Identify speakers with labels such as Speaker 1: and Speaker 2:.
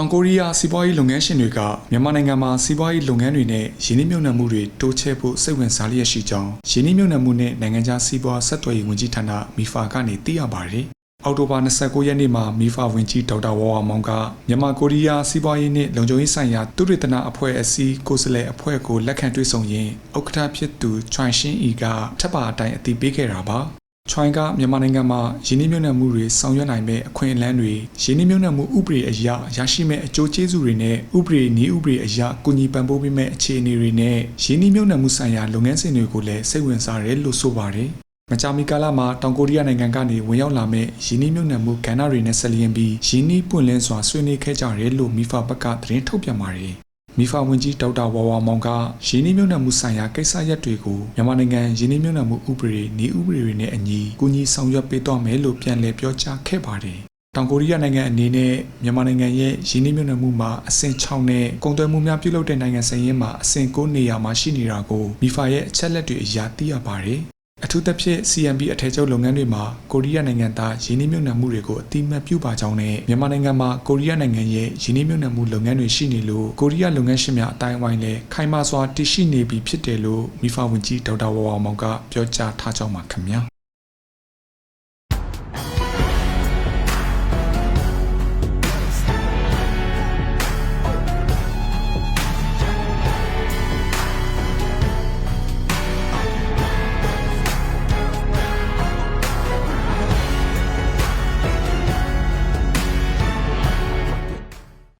Speaker 1: တောင်ကိုရီးယားစီးပွားရေးလုပ်ငန်းရှင်တွေကမြန်မာနိုင်ငံမှာစီးပွားရေးလုပ်ငန်းတွေနဲ့ယင်းနှိမ့်မြုပ်နှံမှုတွေတိုးချဲ့ဖို့စိတ်ဝင်စားလျက်ရှိကြောင်းယင်းနှိမ့်မြုပ်နှံမှုနဲ့နိုင်ငံခြားစီးပွားဆက်သွယ်ရေးဝန်ကြီးဌာနမီဖာကနေသိရပါတယ်။အောက်တိုဘာ29ရက်နေ့မှာမီဖာဝန်ကြီးဒေါက်တာဝါဝါမောင်ကမြန်မာကိုရီးယားစီးပွားရေးနဲ့လုံခြုံရေးဆိုင်ရာသူရိတနာအဖွဲ့အစည်းကိုယ်စားလှယ်အဖွဲ့ကိုလက်ခံတွေ့ဆုံရင်းဥက္ကဋ္ဌဖြစ်သူချွိုင်ရှင်းအီကထပ်ပါအတိုင်းအသိပေးခဲ့တာပါ။ ချွိုင်းကမြန်မာနိုင်ငံမှာယင်းနှိမ့်မြုပ်နှံမှုတွေဆောင်ရွက်နိုင်မဲ့အခွင့်အလမ်းတွေယင်းနှိမ့်မြုပ်နှံမှုဥပဒေအရရရှိမဲ့အကျိုးကျေးဇူးတွေနဲ့ဥပဒေနည်းဥပဒေအရကုညီပံ့ပိုးပေးမဲ့အခြေအနေတွေနဲ့ယင်းနှိမ့်မြုပ်နှံမှုဆိုင်ရာလုပ်ငန်းစဉ်တွေကိုလည်းစိတ်ဝင်စားတယ်လို့ဆိုပါတယ်။မကြာမီကာလမှာတောင်ကိုရီးယားနိုင်ငံကနေဝင်ရောက်လာမဲ့ယင်းနှိမ့်မြုပ်နှံမှုကဏ္ဍတွေနဲ့ဆက်လျင်းပြီးယင်းနှိပွင့်လင်းစွာဆွေးနွေးခဲ့ကြတယ်လို့မိဖဘက်ကသတင်းထုတ်ပြန်ပါတယ်။ မိဖဝန်ကြီးဒေါက်တာဝါဝါမောင်ကရင်းနှီးမြှုပ်နှံမှုဆိုင်ရာကိစ္စရပ်တွေကိုမြန်မာနိုင်ငံရင်းနှီးမြှုပ်နှံမှုဥပဒေနည်းဥပဒေတွေနဲ့အညီကူညီဆောင်ရွက်ပေးသွားမယ်လို့ပြန်လည်ပြောကြားခဲ့ပါတယ်။တောင်ကိုရီးယားနိုင်ငံအနေနဲ့မြန်မာနိုင်ငံရဲ့ရင်းနှီးမြှုပ်နှံမှုမှာအဆင့်6နဲ့ကုန်သွယ်မှုများပြုလုပ်တဲ့နိုင်ငံဆိုင်ရင်းမှာအဆင့်9နေရာမှာရှိနေတာကိုမိဖရဲ့အချက်လက်တွေအရသိရပါတယ်။ အထူးသဖြင့် CMB အထည်ချုပ်လုပ်ငန်းတွေမှာကိုရီးယားနိုင်ငံသားယင်းနှိမ့်မြုပ်နှံမှုတွေကိုအတိအမှတ်ပြုပါကြောင်းနဲ့မြန်မာနိုင်ငံမှာကိုရီးယားနိုင်ငံရဲ့ယင်းနှိမ့်မြုပ်နှံမှုလုပ်ငန်းတွေရှိနေလို့ကိုရီးယားလုပ်ငန်းရှင်များအတိုင်းအဝိုင်းလည်းခိုင်မာစွာတည်ရှိနေပြီဖြစ်တယ်လို့မိဖဝန်ကြီးဒေါက်တာဝါဝါမောင်ကပြောကြားထားကြောင်းပါခင်ဗျာ